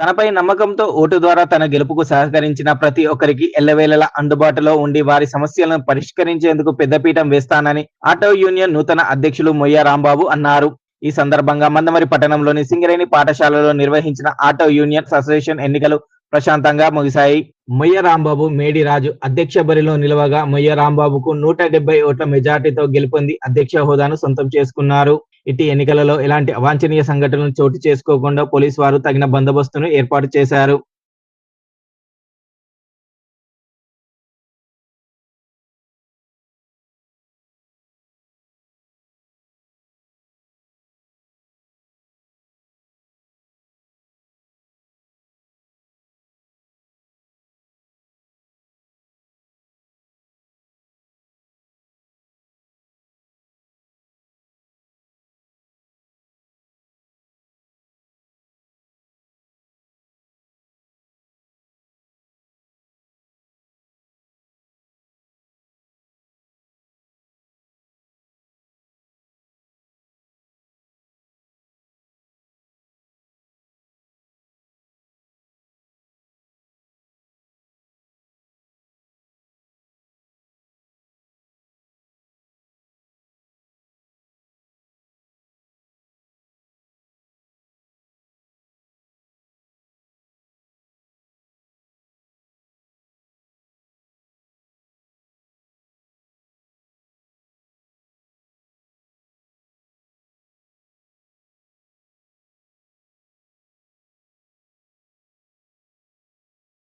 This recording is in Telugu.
తనపై నమ్మకంతో ఓటు ద్వారా తన గెలుపుకు సహకరించిన ప్రతి ఒక్కరికి ఎల్లవేళలా అందుబాటులో ఉండి వారి సమస్యలను పరిష్కరించేందుకు పెద్దపీఠం వేస్తానని ఆటో యూనియన్ నూతన అధ్యక్షులు మొయ్య రాంబాబు అన్నారు. ఈ సందర్భంగా మందమరి పట్టణంలోని సింగరేణి పాఠశాలలో నిర్వహించిన ఆటో యూనియన్ అసోసియేషన్ ఎన్నికలు ప్రశాంతంగా ముగిశాయి. మొయ్య రాంబాబు మేడి రాజు అధ్యక్ష బరిలో నిలవగా మొయ్య రాంబాబుకు నూట డెబ్బై ఓట్ల మెజార్టీతో గెలుపొంది అధ్యక్ష హోదాను సొంతం చేసుకున్నారు. ఇట్టి ఎన్నికలలో ఎలాంటి అవాంఛనీయ సంఘటనలు చోటు చేసుకోకుండా పోలీసు వారు తగిన బందోబస్తును ఏర్పాటు చేశారు.